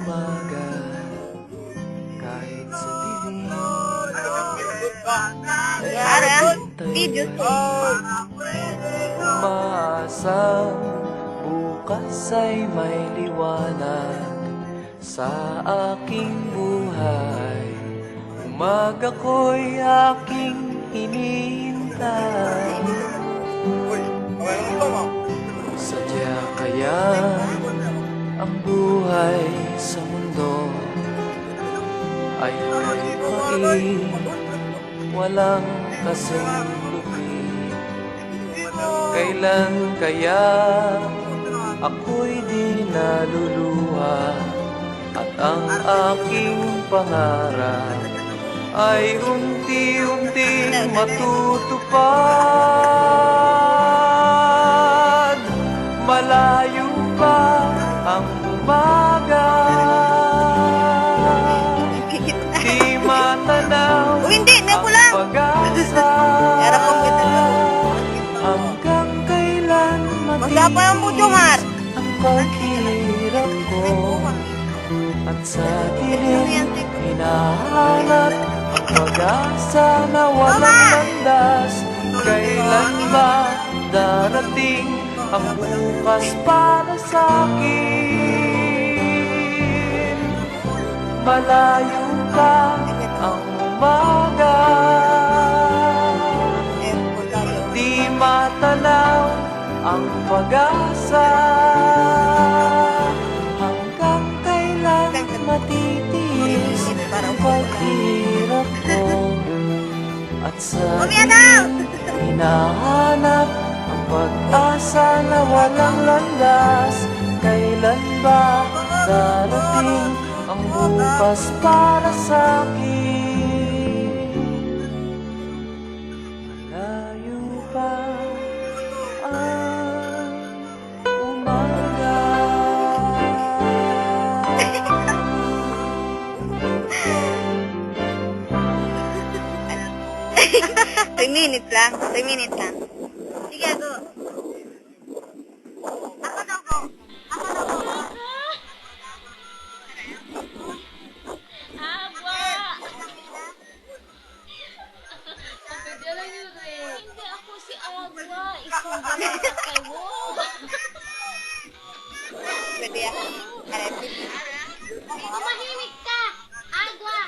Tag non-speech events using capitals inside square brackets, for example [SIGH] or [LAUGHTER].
umaga Kahit sa dilim Videos Umaasang bukas ay may liwanag Sa aking buhay. Umaga ko'y aking hinihintay. Sadya kaya ang buhay sa mundo ay may walang kasing lupit Kailan kaya ako'y di naluluha At ang aking pangarap ay unti-unting matutupad? Malayo hindi, hindi ako lang. Harap ang ganda na. Hanggang kailan Magsapa ang puto, Mar. ang paghirap ko At sa dilim hinahanap ang pag-asa na walang landas Kailan ba darating ang bukas para sa akin Malayo pa ang pag-asa Hanggang kailan matitiis ang paghirap ko? [LAUGHS] At sa hinahanap ang pag-asa na walang landas Kailan ba darating ang bukas para sa akin 3 minutes lang. 3 minutes lang. Sige, go. Ako daw go. Ako daw go. Pwede ako. Pwede ako. Ka! Agwa!